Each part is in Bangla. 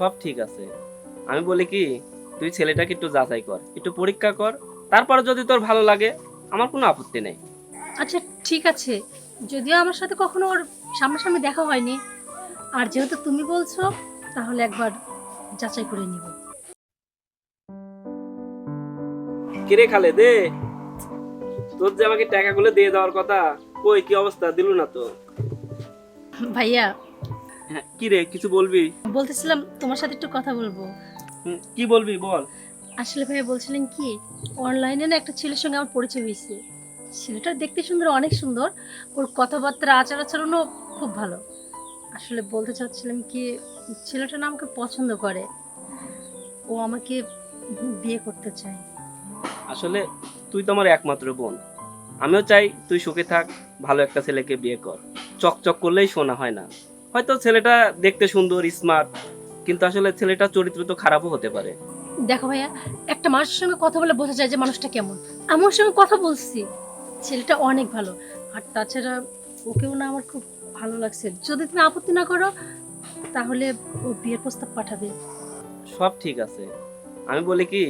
সব ঠিক আছে। আমি বলি কি তুই ছেলেটাকে একটু যাচাই কর একটু পরীক্ষা কর তারপরে যদি তোর ভালো লাগে আমার কোনো আপত্তি নেই। আচ্ছা ঠিক আছে। যদিও আমার সাথে কখনো ওর সামনাসামনি দেখা হয়নি। আর যেহেতু তুমি বলছো তাহলে একবার যাচাই করে নিব। কিরে খালে দে তোর যে আমাকে টাকাগুলো দিয়ে দেওয়ার কথা কই কি অবস্থা? দিলু না তো। ভাইয়া কি রে কিছু বলবি? বলতেছিলাম তোমার সাথে একটু কথা বলব। কি বলবি বল। আসলে ভাইয়া বলছিলেন কি অনলাইনে না একটা ছেলের সঙ্গে আমার পরিচয় হয়েছে। ছেলেটা দেখতে সুন্দর অনেক সুন্দর। ওর কথাবার্তা আচার আচরণও খুব ভালো। আসলে বলতে চাচ্ছিলাম কি ছেলেটা না আমাকে পছন্দ করে। ও আমাকে বিয়ে করতে চায়। আসলে তুই তো আমার একমাত্র বোন। আমিও চাই তুই সুখে থাক ভালো একটা ছেলেকে বিয়ে কর। চকচক করলেই শোনা হয় না। হয়তো ছেলেটা দেখতে সুন্দর স্মার্ট কিন্তু আসলে ছেলেটার চরিত্র তো খারাপও হতে পারে। দেখো ভাইয়া একটা মানুষের সঙ্গে কথা বলে বোঝা যায় যে মানুষটা কেমন। আমার সঙ্গে কথা বলছি ছেলেটা অনেক ভালো। আর তাছাড়া ওকেও না আমার খুব ভালো লাগছে। যদি তুমি আপত্তি না করো তাহলে ও বিয়ের প্রস্তাব পাঠাবে। সব ঠিক আছে। আমি বলি কি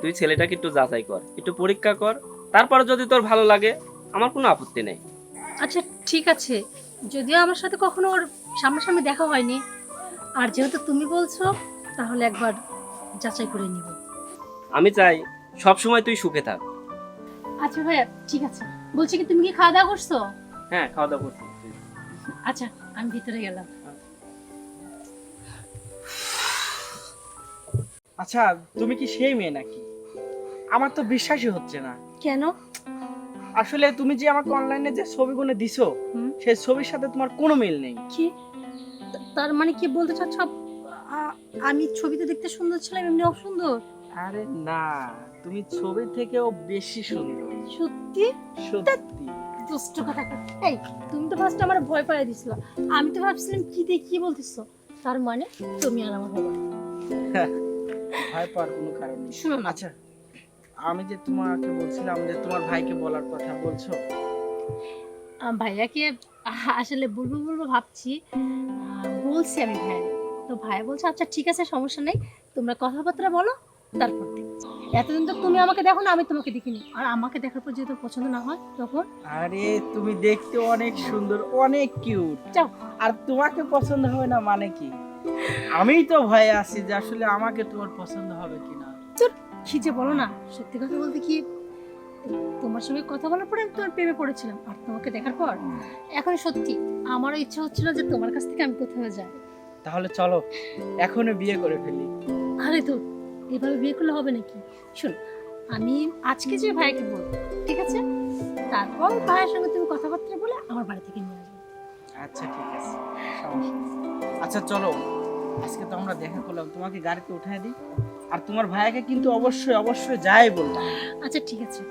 তুই ছেলেটাকে একটু যাচাই কর একটু পরীক্ষা কর তারপরে যদি তোর ভালো লাগে আমার কোনো আপত্তি নেই। আচ্ছা ঠিক আছে। যদিও আমার সাথে কখনো ওর সামনাসামনি দেখা হয়নি। আর যেহেতু তুমি বলছো তাহলে একবার যাচাই করে নিব। আমি চাই সব সময় তুই সুখে থাক। আচ্ছা ভাইয়া ঠিক আছে। বলছি কি তুমি কি খাওয়া দাওয়া করছ? হ্যাঁ খাওয়া দাওয়া করছি। আচ্ছা আমি ভিতরে গেলাম। আচ্ছা তুমি কি সেই মেয়ে নাকি? আমার তো বিশ্বাসই হচ্ছে না। কেন? আসলে তুমি যে আমাকে অনলাইনে যে ছবিগুলো দিছো সেই ছবির সাথে তোমার কোনো মিল নেই। কি? তার মানে কি বলতে চাচ্ছ? আমি ছবিতে দেখতে সুন্দর ছিলাম এমনি অসুন্দর? আরে না তুমি ছবি থেকেও বেশি সুন্দর। সত্যি? সত্যি। দুষ্ট কথা। এই তুমি তো ফার্স্ট আমার ভয় পাইয়ে দিছিল। আমি তো ভাবছিলাম কি দিয়ে কি বলতেছো? তার মানে তুমি আর আমার হবে ভয় পাওয়ার কোনো কারণ নেই। শুনো না। আচ্ছা। আমি যে তোমাকে বলছিলাম যে তোমার ভাইকে বলার কথা বলছো? ভাইয়াকে আসলে বলব বলব ভাবছি। বলছি আমি ভাইয়া তো ভাইয়া বলছে আচ্ছা ঠিক আছে সমস্যা নেই। তোমরা কথাবার্তা বলো তারপর এতদিন তো তুমি আমাকে দেখো না আমি তোমাকে দেখিনি। আর আমাকে দেখার পর যদি পছন্দ না হয় তখন? আরে তুমি দেখতে অনেক সুন্দর অনেক কিউট। যাও। আর তোমাকে পছন্দ হবে না মানে কি? আমি তো ভয়ে আছি যে আসলে আমাকে তোমার পছন্দ হবে কিনা। কি যে বলো না সত্যি কথা বলতে কি তোমার সঙ্গে কথা বলার পরে আমি তোমার প্রেমে পড়েছিলাম আর তোমাকে দেখার পর এখন সত্যি আমারও ইচ্ছা হচ্ছিল যে তোমার কাছ থেকে আমি কোথাও যাই। তাহলে চলো এখনই বিয়ে করে ফেলি। আরে তো এভাবে বিয়ে করলে হবে নাকি? শোন আমি আজকে যে ভাইকে বলব ঠিক আছে? তারপর ভাইয়ের সঙ্গে তুমি কথাবার্তা বলে আমার বাড়ি থেকে নিয়ে আসবে। আচ্ছা ঠিক আছে আচ্ছা চলো আজকে তো আমরা দেখা করলাম তোমাকে গাড়িতে উঠাই দিই। আর তোমার ভাইয়াকে কিন্তু অবশ্যই অবশ্যই যাই বলব আচ্ছা ঠিক আছে।